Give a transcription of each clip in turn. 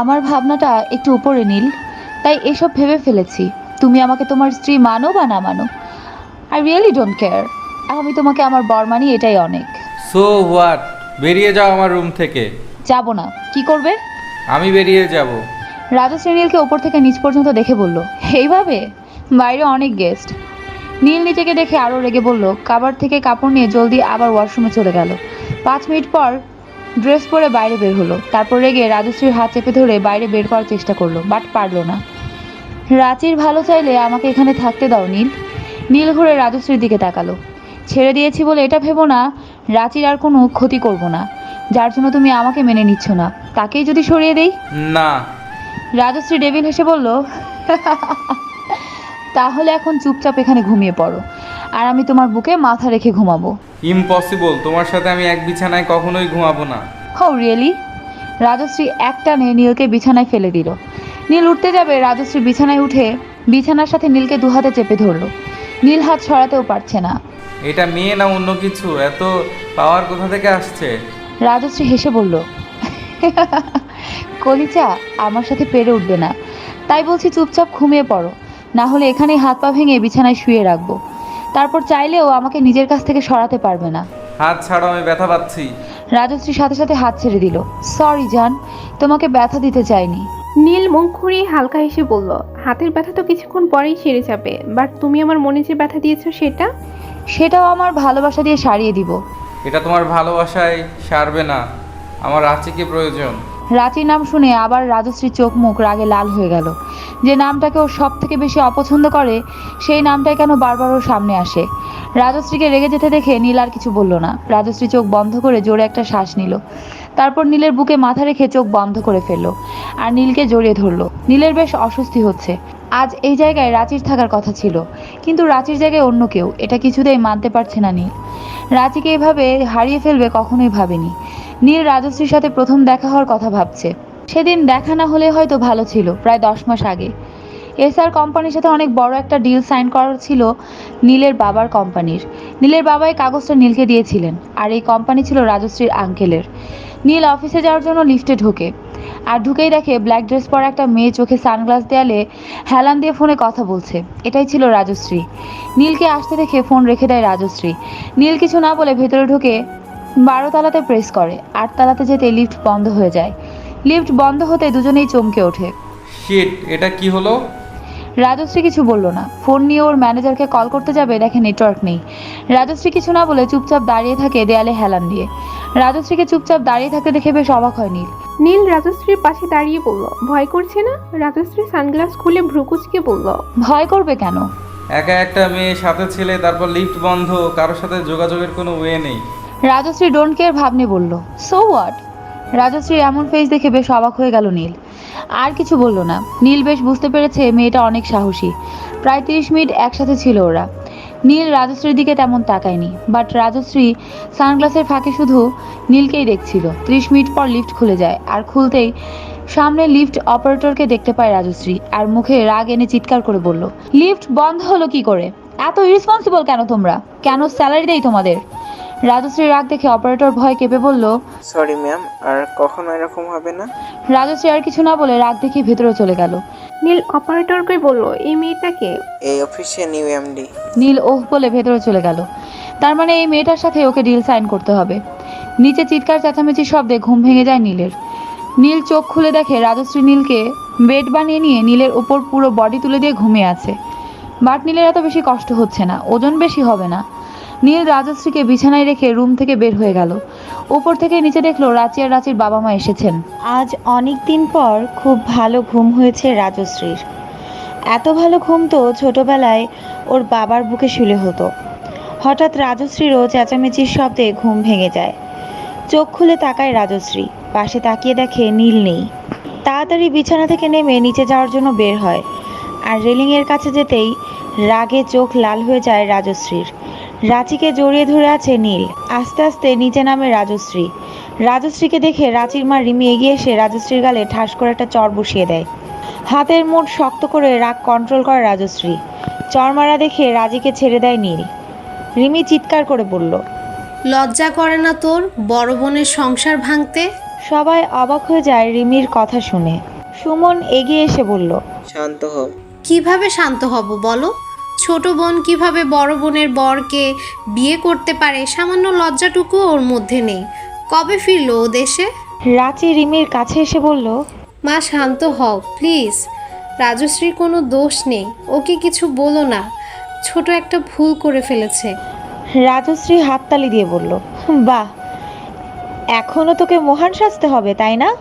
আমার ভাবনাটা একটু উপরে নীল। তাই এসব ভেবে ফেলেছি। তুমি আমাকে তোমার স্ত্রী মানো বা না মানো? আই রিয়েলি ডোন্ট কেয়ার আমি তোমাকে আমার বর মানি এটাই অনেক। সো হোয়াট বেরিয়ে যাও আমার রুম থেকে। যাব না। কি করবে? আমি বেরিয়ে যাব। রাজা নীলকে ওপর থেকে নিচ পর্যন্ত দেখে বলল এইভাবে? বাইরে অনেক গেস্ট নীল নিজেকে দেখে আরও রেগে বলল কাবার থেকে কাপড় নিয়ে জলদি আবার ওয়াশরুমে চলে গেল। পাঁচ মিনিট পর ড্রেস পরে বাইরে বের হলো। তারপর রেগে রাজশ্রীর হাত চেপে ধরে বাইরে বের করার চেষ্টা করল বাট পারল না। রাঁচির ভালো চাইলে আমাকে এখানে থাকতে দাও নীল। নীল ঘুরে রাজশ্রীর দিকে তাকালো। ছেড়ে দিয়েছি বলে এটা ভেবো না রাঁচির আর কোনো ক্ষতি করব না। যার জন্য তুমি আমাকে মেনে নিচ্ছ না। তাকেই যদি সরিয়ে দেই? না। রাজশ্রী ডেভিল হেসে বলল তাহলে এখন চুপচাপ এখানে ঘুমিয়ে পড়ো। আর আমি তোমার বুকে মাথা রেখে ঘুমাবো। ইম্পসিবল তোমার সাথে আমি এক বিছানায় কখনোই ঘুমাবো না। হো রিয়েলি রাজশ্রী একটানে নীলকে বিছানায় ফেলে দিল। নীল উঠতে যাবে রাজশ্রী বিছানায় উঠে বিছানার সাথে নীলকে দুহাতে চেপে ধরলো। নীল হাত ছড়াতেও পারছে না। এটা মেয়ে না অন্য কিছু? এত পাওয়ার কোথা থেকে আসছে? রাজশ্রী হেসে বলল কলিচা আমার সাথে পেরে উঠবে না। তাই বলছি চুপচাপ ঘুমিয়ে পড়ো। না হলে এখানেই হাত পা ভেঙে বিছানায় শুয়ে রাখব। তারপর চাইলেও আমাকে নিজের কাছ থেকে সরাতে পারবে না। হাত ছাড়ো আমি ব্যথা পাচ্ছি। রাজশ্রী সাথে সাথে হাত ছেড়ে দিল। সরি জান তোমাকে ব্যথা দিতে চাইনি। নীল মুখ ঘুরিয়ে হালকা হেসে বলল হাতের ব্যথা তো কিছুক্ষণ পরেই সেরে যাবে বাট তুমি আমার মনে যে ব্যথা দিয়েছ সেটা? সেটাও আমার ভালোবাসা দিয়ে সারিয়ে দিব। এটা তোমার ভালোবাসায় সারবে না। আমার রাঁচিকে প্রয়োজন? রাঁচির নাম শুনে আবার রাজশ্রী চোখ মুখ রাগে লাল হয়ে গেল। যে নামটাকে ও সব থেকে বেশি অপছন্দ করে, সেই নামটাই কেন বারবার ওর সামনে আসে? রাজশ্রীকে রেগে যেতে দেখে নীল আর কিছু বলল না। রাজশ্রী চোখ বন্ধ করে জোরে একটা শ্বাস নিল। তারপর নীলের বুকে মাথা রেখে চোখ বন্ধ করে ফেলল। আর নীলকে জড়িয়ে ধরলো। নীলের বেশ অস্বস্তি হচ্ছে। আজ এই জায়গায় রাঁচির থাকার কথা ছিল। কিন্তু রাঁচির জায়গায় অন্য কেউ, এটা কিছুতেই মানতে পারছে না নীল। রাঁচিকে এভাবে হারিয়ে ফেলবে কখনোই ভাবেনি। নীল রাজশ্রীর সাথে প্রথম দেখা হওয়ার কথা ভাবছে। সেদিন দেখা না হলে হয়তো ভালো ছিল, প্রায় দশ মাস আগে। এসআর কোম্পানির সাথে অনেক বড় একটা ডিল সাইন করার ছিল নীলের বাবার কোম্পানির। নীলের বাবা এই কাগজটা নীলকে দিয়েছিলেন, আর এই কোম্পানি ছিল রাজশ্রীর আঙ্কেলের। নীল অফিসে যাওয়ার জন্য লিফটে ঢোকে। আর ঢুকেই দেখে ব্ল্যাক ড্রেস পরা একটা মেয়ে চোখে সানগ্লাস দেয়ালে হেলান দিয়ে ফোনে কথা বলছে। এটাই ছিল রাজশ্রী। নীলকে আসতে দেখে ফোন রেখে দেয় রাজশ্রী। নীল কিছু না বলে ভেতরে ঢুকে বারো তালাতে প্রেস করে, আট তালাতে যেতে লিফট বন্ধ হয়ে যায়। লিফট বন্ধ হতে দুজনেই চমকে ওঠে। শিট এটা কি হলো? রাজশ্রী কিছু বলল না। ফোন নিয়ে ওর ম্যানেজারকে কল করতে যাবে দেখে নেটওয়ার্ক নেই। রাজশ্রী কিছু না বলে চুপচাপ দাঁড়িয়ে থাকে দেয়ালে হেলান দিয়ে। রাজশ্রীকে চুপচাপ দাঁড়িয়ে থাকতে দেখে বেশ অবাক হয় নীল। নীল রাজশ্রীর পাশে দাঁড়িয়ে বলল ভয় করছে না? রাজশ্রী সানগ্লাস খুলে ভ্রুকুচকে বলল ভয় করবে কেন? একা একটা মেয়ে সাথে ছেলে তারপর লিফট বন্ধ কারোর সাথে যোগাযোগের কোনো ওয়ে নেই। রাজশ্রী ডোন্ট কেয়ার ভাব নিয়ে বলল সো হোয়াট রাজশ্রীর এমন ফেস দেখে বেশ অবাক হয়ে গেল নীল। আর কিছু বলল না। নীল বেশ বুঝতে পেরেছে মেয়েটা অনেক সাহসী। প্রায় তিরিশ মিনিট একসাথে ছিল ওরা। নীল রাজশ্রীর দিকে তেমন তাকায়নি বাট রাজশ্রী সানগ্লাসের ফাঁকে শুধু নীলকেই দেখছিল। ত্রিশ মিনিট পর লিফট খুলে যায়, আর খুলতেই সামনে লিফট অপারেটরকে দেখতে পায় রাজশ্রী, আর মুখে রাগ এনে চিৎকার করে বলল, লিফট বন্ধ হলো কি করে? এত ইরেসপন্সিবল কেন তোমরা? কেন স্যালারি দেই তোমাদের? রাজশ্রী রাগ দেখে অপারেটর ভয় কেঁপে বলল সরি ম্যাম আর কখনো এরকম হবে না? রাজশ্রী আর কিছু না বলে রাগ দেখে ভেতরে চলে গেল। নীল অপারেটরকে বলল এই মেয়েটাকে এই অফিসে নিউ এমডি। নীল ওহ বলে ভেতরে চলে গেল। তার মানে এই মেয়েটার সাথে ওকে ডিল সাইন করতে হবে। নিচে চিৎকার চেঁচামেচির শব্দে ঘুম ভেঙে যায় নীলের। নীল চোখ খুলে দেখে রাজশ্রী নীলকে বেড বানিয়ে নিয়ে নীলের উপর পুরো বডি তুলে দিয়ে ঘুমিয়ে আছে। বাট নীলের এত বেশি কষ্ট হচ্ছে না ওজন বেশি হবে না। নীল রাজশ্রীকে বিছানায় রেখে রুম থেকে বের হয়ে গেল। উপর থেকে নিচে দেখল রাঁচি আর রাঁচির বাবা মা এসেছেন। আজ অনেক দিন পর খুব ভালো ঘুম হয়েছে রাজশ্রীর। এত ভালো ঘুম তো ছোটবেলায় ওর বাবার বুকে শুলে হতো। হঠাৎ রাজশ্রীরও চেঁচামেচির শব্দে ঘুম ভেঙে যায়। চোখ খুলে তাকায় রাজশ্রী, পাশে তাকিয়ে দেখে নীল নেই। তাড়াতাড়ি বিছানা থেকে নেমে নিচে যাওয়ার জন্য বের হয়। আর রেলিংয়ের কাছে যেতেই রাগে চোখ লাল হয়ে যায় রাজশ্রীর। রাঁচিকে জড়িয়ে ধরে আছে নীল। আস্তে আস্তে নিচে নামে রাজশ্রী। রাজশ্রীকে দেখে রাঁচির মা রিমি এগিয়ে এসে রাজশ্রীর গালে ঠাস করে একটা চর বসিয়ে দেয়। হাতের মুঠ শক্ত করে রাগ কন্ট্রোল করে রাজশ্রী। চর মারা দেখে রাজিকে ছেড়ে দেয় নীল। রিমি চিৎকার করে বলল লজ্জা করে না তোর বড় বোনের সংসার ভাঙতে? সবাই অবাক হয়ে যায় রিমির কথা শুনে। সুমন এগিয়ে এসে বলল শান্ত হও কীভাবে শান্ত হব বলো? ছোট বোন কীভাবে বড় বোনের বরকে বিয়ে করতে পারে সামান্য লজ্জাটুকু ওর মধ্যে নেই। কবে ফিরলো ও দেশে? রাঁচি রিমির কাছে এসে বলল মা শান্ত হও প্লিজ। রাজশ্রীর কোনো দোষ নেই। ওকে কিছু বলো না। ছোট একটা ভুল করে ফেলেছে। রাজশ্রী হাততালি দিয়ে বলল বাহ এখনও তোকে মহান সাজতে হবে তাই না?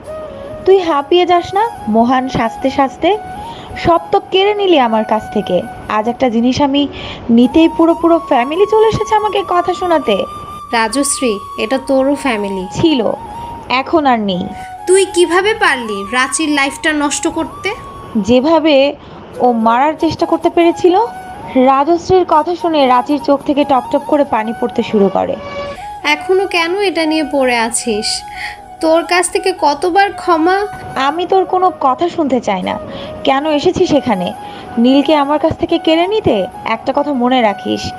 তুই হাঁপিয়ে যাস না মহান সাজতে সাজতে সব তো কেড়ে নিলি আমার কাছ থেকে। আজ একটা জিনিস আমি নিতেই পুরো পুরো ফ্যামিলি চলে এসেছে আমাকে কথা শোনাতে। রাজশ্রী এটা তোরও ফ্যামিলি ছিল এখন আর নেই। তুই কীভাবে পারলি রাঁচির লাইফটা নষ্ট করতে? যেভাবে ও মারার চেষ্টা করতে পেরেছিল রাজশ্রীর কথা শুনে রাঁচির চোখ থেকে টপটপ করে পানি পড়তে শুরু করে। এখনও কেন এটা নিয়ে পড়ে আছিস? তোর কাছ থেকে কতবার ক্ষমা? আমি তোর কোনো কথা শুনতে চাই না। কেন এসেছি সেখানে নীলকে আমার কাছ থেকে কেড়ে নিতে একটা কথা মনে রাখিস।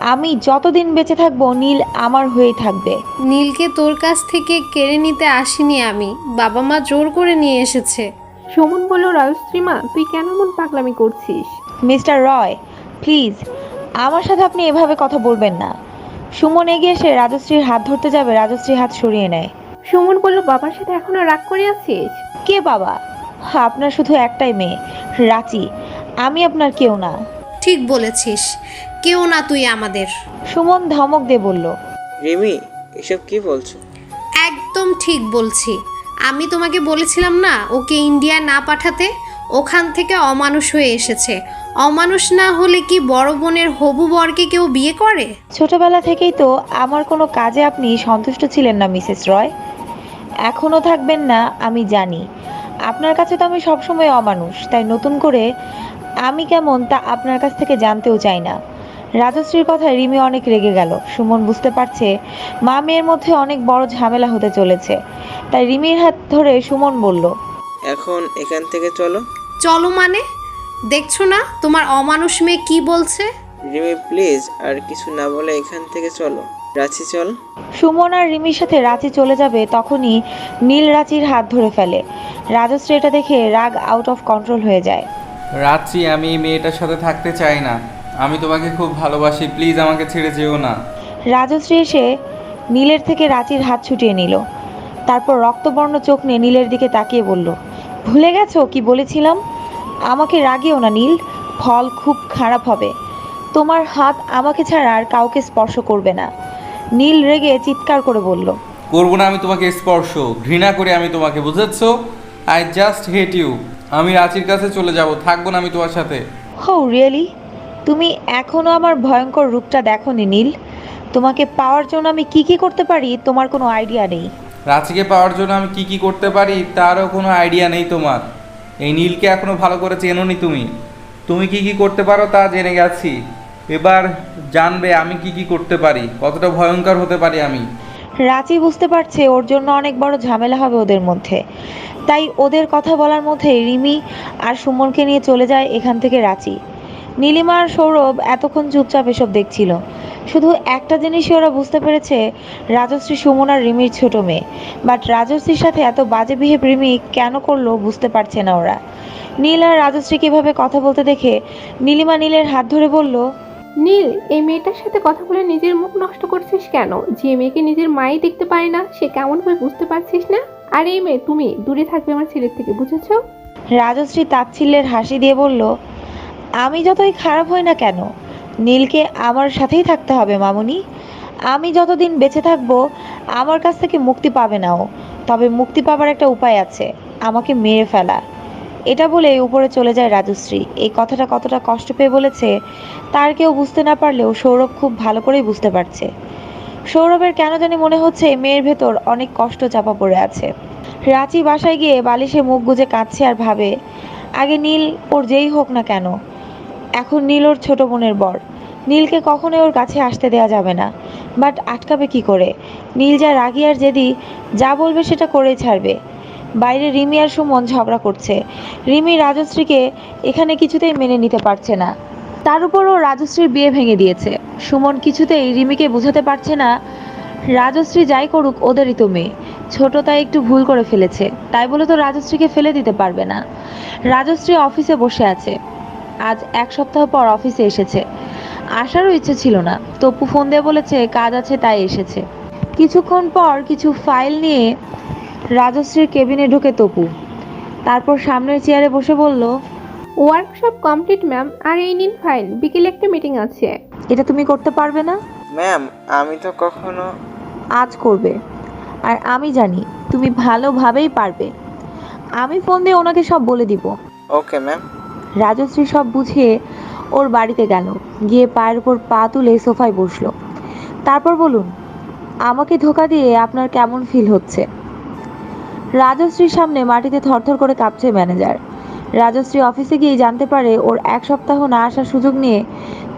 আমি যতদিন বেঁচে থাকব নীল আমার হয়েই থাকবে। নীলকে তোর কাছ থেকে কেড়ে নিতে আসিনি আমি। বাবা মা জোর করে নিয়ে এসেছে। সুমন বলল রাজশ্রী মা তুই কেন এমন পাগলামি করছিস? মিস্টার রয় প্লিজ আমার সাথে আপনি এভাবে কথা বলবেন না। সুমন এগিয়ে এসে রাজশ্রীর হাত ধরতে যাবে রাজশ্রী হাত সরিয়ে নেয়। সুমন বলল বাবার সাথে এখনও রাগ করে আছিস কে বাবা? আপনার শুধু একটাই মেয়ে রাচি। আমি আপনার কেউ না। ঠিক বলেছিস কেউ না তুই আমাদের। সুমন ধমক দিয়ে বলল রিমি এসব কি বলছো? একদম ঠিক বলছি। আমি তোমাকে বলেছিলাম না ওকে ইন্ডিয়া না পাঠাতে ওখান থেকে অমানুষ হয়ে এসেছে। অমানুষ না হলে কি বড় বোনের হবু বরকে কেউ বিয়ে করে? ছোটবেলা থেকেই তো আমার কোনো কাজে আপনি সন্তুষ্ট ছিলেন না মিসেস রয়। এখনও থাকবেন না আমি জানি। আপনার কাছে তো আমি সবসময় অমানুষ তাই নতুন করে আমি কেমন তা আপনার কাছ থেকে জানতেও চাই না। রাজশ্রীর কথায় রিমি অনেক রেগে গেল। সুমন বুঝতে পারছে মা মেয়ের মধ্যে অনেক বড় ঝামেলা হতে চলেছে। তাই রিমির হাত ধরে সুমন বলল এখন এখান থেকে চলো। চলো মানে? দেখছ না তোমার অমানুষ মেয়ে কি বলছে? রিমি প্লিজ আর কিছু না বলে এখান থেকে চলো। রাঁচি চল। সুমন আর রিমির সাথে রাঁচি চলে যাবে তখনই নীল রাঁচির হাত ধরে ফেলে। রাজশ্রী এটা দেখে রাগ আউট অফ কন্ট্রোল হয়ে যায়। রাত্রি আমি এই মেয়েটার সাথে থাকতে চাই না। আমি তোমাকে খুব ভালোবাসি প্লিজ আমাকে ছেড়ে যেও না। রাজশ্রী এসে নীলের থেকে রাঁচির হাত ছুটিয়ে নিল। তারপর রক্তবর্ণ চোখ নিয়ে নীলের দিকে তাকিয়ে বলল ভুলে গেছো কি বলেছিলাম? আমাকে রাগিও না নীল ফল খুব খারাপ হবে। তোমার হাত আমাকে ছাড়া আর কাউকে স্পর্শ করবে না। নীল রেগে চিৎকার করে বলল করব না আমি তোমাকে স্পর্শ ঘৃণা করে আমি তোমাকে বুঝেছ? আই জাস্ট হেট ইউ আমি রাঁচির কাছে চলে যাব থাকব না আমি তোমার সাথে। হো রিয়েলি তুমি এখনও আমার ভয়ঙ্কর রূপটা দেখোনি নীল? তোমাকে পাওয়ার জন্য আমি কি কি করতে পারি তোমার কোনো আইডিয়া নেই? রাঁচিকে পাওয়ার জন্য আমি কি কি করতে পারি তারও কোনো আইডিয়া নেই তোমার। এই নীলকে এখনও ভালো করে চেনোনি তুমি। তুমি কি কি করতে পারো তা জেনে গেছি। এবার জানবে আমি কি কি করতে পারি, কতটা ভয়ঙ্কর হতে পারি আমি। রাঁচি বুঝতে পারছে ওর জন্য অনেক বড় ঝামেলা হবে ওদের মধ্যে। তাই ওদের কথা বলার মধ্যে রিমি আর সুমনকে নিয়ে চলে যায় এখান থেকে রাঁচি। নীলিমা আর সৌরভ এতক্ষণ চুপচাপ এসব দেখছিল। শুধু একটা জিনিসই ওরা বুঝতে পেরেছে, রাজশ্রী সুমন আর রিমির ছোট মেয়ে। বাট রাজশ্রীর সাথে এত বাজে বিহেভ রিমি কেন করল বুঝতে পারছে না ওরা। নীল আর রাজশ্রী কীভাবে কথা বলতে দেখে নীলিমা নীলের হাত ধরে বলল নীল, এই মেয়েটার সাথে কথা বলে নিজের মুখ নষ্ট করছিস কেন? যে মেয়েকে নিজের মাই দেখতে পারে না, সে কেমন করে বুঝতে পারছিস না? আর এই মেয়ে, তুমি দূরে থাকবে আমার ছেলের থেকে, বুঝেছ? রাজশ্রী তাচ্ছিল্যের হাসি দিয়ে বলল, আমি যতই খারাপ হই না কেন, নীলকে আমার সাথেই থাকতে হবে, মামুনি। আমি যতদিন বেঁচে থাকব, আমার কাছ থেকে মুক্তি পাবে না ও। তবে মুক্তি পাবার একটা উপায় আছে, আমাকে মেরে ফেলা। এটা বলে উপরে চলে যায় রাজশ্রী। এই কথাটা কতটা কষ্ট পেয়ে বলেছে, তার কেউ বুঝতে না পারলেও সৌরভ খুব ভালো করেই বুঝতে পারছে। সৌরভের কেন জানি মনে হচ্ছে মেয়ের ভেতর অনেক কষ্ট চাপা পড়ে আছে। রাঁচি বাসায় গিয়ে বালিশে মুখ গুজে কাঁদছে আর ভাবে, আগে নীল ওর যেই হোক না কেন, এখন নীল ওর ছোট বোনের বর। নীলকে কখনোই ওর কাছে আসতে দেওয়া যাবে না। বাট আটকাবে কি করে? নীল যা রাগি আর জেদি, যা বলবে সেটা করেই ছাড়বে। বাইরে রিমি আর সুমন ঝগড়া করছে। রিমি রাজশ্রীকে এখানে কিছুতেই মেনে নিতে পারছে না। তার উপরও রাজশ্রীর বিয়ে ভেঙে দিয়েছে। সুমন কিছুতেই রিমিকে বোঝাতে পারছে না, রাজশ্রী যাই করুক, ওদেরই তো মেয়ে। ছোট তাই একটু ভুল করে ফেলেছে। তাই বলে তো রাজশ্রীকে ফেলে দিতে পারবে না। রাজশ্রী অফিসে বসে আছে। আজ এক সপ্তাহ পর অফিসে এসেছে। আসারও ইচ্ছে ছিল না। তপু ফোন দিয়ে বলেছে, কাজ আছে, তাই এসেছে। কিছুক্ষণ পর কিছু ফাইল নিয়ে রাজশ্রীর কেবিনে ঢুকে তপু। তারপর সামনের চেয়ারে বসে বলল ওয়ার্কশপ কমপ্লিট ম্যাম। আর এই নিন ফাইল। বিকেলে একটা মিটিং আছে। এটা তুমি করতে পারবে না? ম্যাম আমি তো কখনো আজ করবে। আর আমি জানি তুমি ভালোভাবেই পারবে। আমি ফোন দিয়ে ওনাকে সব বলে দিব। Okay ma'am. রাজশ্রী সব বুঝিয়ে ওর বাড়িতে গেল। গিয়ে পায়ের উপর পা তুলে সোফায় বসল। তারপর বলুন আমাকে ধোকা দিয়ে আপনার কেমন ফিল হচ্ছে? রাজশ্রীর সামনে মাটিতে থরথর করে কাঁপছে ম্যানেজার। রাজশ্রী অফিসে গিয়ে জানতে পারে ওর এক সপ্তাহ না আসার সুযোগ নিয়ে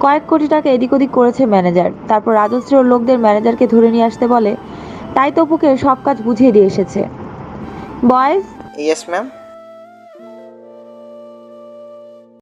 কয়েক কোটি টাকা এদিক ওদিক করেছে ম্যানেজার। তারপর রাজশ্রী ওর লোকদের ম্যানেজারকে ধরে নিয়ে আসতে বলে, তাই তপুকে সব কাজ বুঝিয়ে দিয়ে এসেছে। বয়েস ইয়েস ম্যাম